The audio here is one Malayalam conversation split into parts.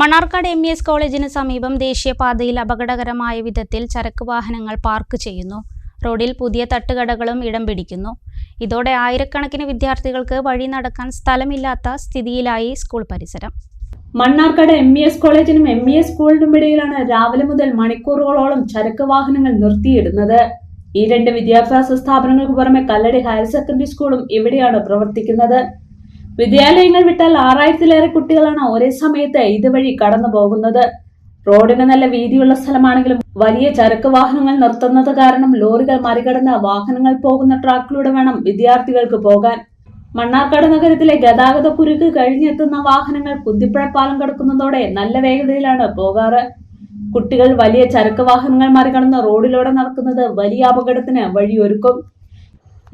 മണ്ണാർക്കാട് എം എസ് കോളേജിന് സമീപം ദേശീയപാതയിൽ അപകടകരമായ വിധത്തിൽ ചരക്ക് വാഹനങ്ങൾ പാർക്ക് ചെയ്യുന്നു. റോഡിൽ പുതിയ തട്ടുകടകളും ഇടം പിടിക്കുന്നു. ഇതോടെ ആയിരക്കണക്കിന് വിദ്യാർത്ഥികൾക്ക് വഴി നടക്കാൻ സ്ഥലമില്ലാത്ത സ്ഥിതിയിലായി സ്കൂൾ പരിസരം. മണ്ണാർക്കാട് എം ഇ എസ് കോളേജിനും എം ഇ എസ് സ്കൂളിനും ഇടയിലാണ് രാവിലെ മുതൽ മണിക്കൂറുകളോളം ചരക്ക് വാഹനങ്ങൾ നിർത്തിയിടുന്നത്. ഈ രണ്ട് വിദ്യാഭ്യാസ സ്ഥാപനങ്ങൾക്ക് പുറമെ കല്ലടി ഹയർ സെക്കൻഡറി സ്കൂളും ഇവിടെയാണ് പ്രവർത്തിക്കുന്നത്. വിദ്യാലയങ്ങൾ വിട്ടാൽ ആറായിരത്തിലേറെ കുട്ടികളാണ് ഒരേ സമയത്ത് ഇതുവഴി കടന്നു പോകുന്നത്. റോഡിന് നല്ല വീതിയുള്ള സ്ഥലമാണെങ്കിലും വലിയ ചരക്ക് വാഹനങ്ങൾ നിർത്തുന്നത് കാരണം ലോറികൾ മറികടന്ന് വാഹനങ്ങൾ പോകുന്ന ട്രാക്കിലൂടെ വേണം വിദ്യാർത്ഥികൾക്ക് പോകാൻ. മണ്ണാർക്കാട് നഗരത്തിലെ ഗതാഗത കുരുക്ക് കഴിഞ്ഞെത്തുന്ന വാഹനങ്ങൾ കുന്തിപ്പുഴ പാലം കടക്കുന്നതോടെ നല്ല വേഗതയിലാണ് പോകാറ്. കുട്ടികൾ വലിയ ചരക്ക് വാഹനങ്ങൾ മറികടന്ന് റോഡിലൂടെ നടക്കുന്നത് വലിയ അപകടത്തിന് വഴിയൊരുക്കും.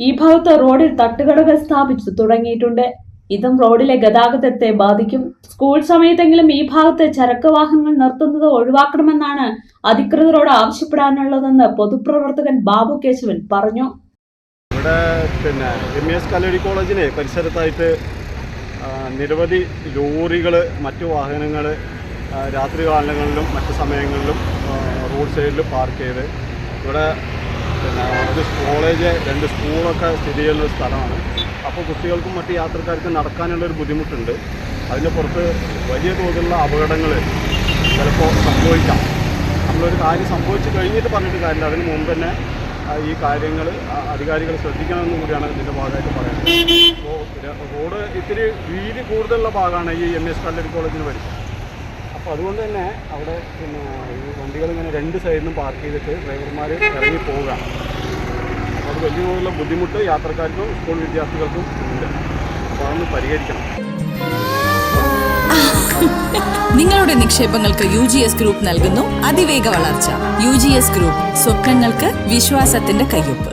ഈ ഭാഗത്ത് റോഡിൽ തട്ടുകടകൾ സ്ഥാപിച്ചു തുടങ്ങിയിട്ടുണ്ട്. ഇതും റോഡിലെ ഗതാഗതത്തെ ബാധിക്കും. സ്കൂൾ സമയത്തെങ്കിലും ഈ ഭാഗത്ത് ചരക്ക് വാഹനങ്ങൾ നിർത്തുന്നത് ഒഴിവാക്കണമെന്നാണ് അധികൃതരോട് ആവശ്യപ്പെടാനുള്ളതെന്ന് പൊതുപ്രവർത്തകൻ ബാബു കേശവൻ പറഞ്ഞു. ഇവിടെ പിന്നെ എം എസ് കല്ലടി കോളേജിന് പരിസരത്തായിട്ട് നിരവധി ലോറികൾ മറ്റു വാഹനങ്ങൾ രാത്രി കാലങ്ങളിലും മറ്റു സമയങ്ങളിലും റോഡ് സൈഡിൽ പാർക്ക് ചെയ്ത് ഇവിടെ പിന്നെ ഒരു കോളേജ് രണ്ട് സ്കൂളൊക്കെ സ്ഥിതി ചെയ്യുന്ന സ്ഥലമാണ്. അപ്പോൾ കുട്ടികൾക്കും മറ്റ് യാത്രക്കാർക്കും നടക്കാനുള്ളൊരു ബുദ്ധിമുട്ടുണ്ട്. അതിന്റെ പുറത്ത് വലിയ തോതിലുള്ള അപകടങ്ങൾ ചിലപ്പോൾ സംഭവിക്കാം. നമ്മളൊരു കാര്യം സംഭവിച്ചു കഴിഞ്ഞിട്ട് പറഞ്ഞിട്ട് കാര്യമില്ല. അതിന് മുമ്പ് തന്നെ ഈ കാര്യങ്ങൾ അധികാരികൾ ശ്രദ്ധിക്കണമെന്ന് കൂടിയാണ് ഇതിന്റെ ഭാഗമായിട്ട് പറയുന്നത്. അപ്പോൾ റോഡ് ഇത്തിരി വീതി കൂടുതലുള്ള ഭാഗമാണ് ഈ എം എസ് കല്ലടി കോളേജിന് വരുന്നത്. അപ്പോൾ അതുകൊണ്ട് തന്നെ അവിടെ പിന്നെ ഈ വണ്ടികൾ ഇങ്ങനെ രണ്ട് സൈഡിലും പാർക്ക് ചെയ്തിട്ട് ഡ്രൈവർമാർ ഇറങ്ങി പോവുക അപ്പോൾ അത് വലിയ തോതിലുള്ള ബുദ്ധിമുട്ട് യാത്രക്കാർക്കും സ്കൂൾ വിദ്യാർത്ഥികൾക്കും ഉണ്ട്. അപ്പോൾ അതൊന്ന് പരിഹരിക്കണം. നിങ്ങളുടെ നിക്ഷേപങ്ങൾക്ക് യു ജി എസ് ഗ്രൂപ്പ് നൽകുന്നു. അതിവേഗ വളർച്ച. യു ജി എസ് ഗ്രൂപ്പ് സ്വപ്നങ്ങൾക്ക് വിശ്വാസത്തിന്റെ കയ്യൊപ്പ്.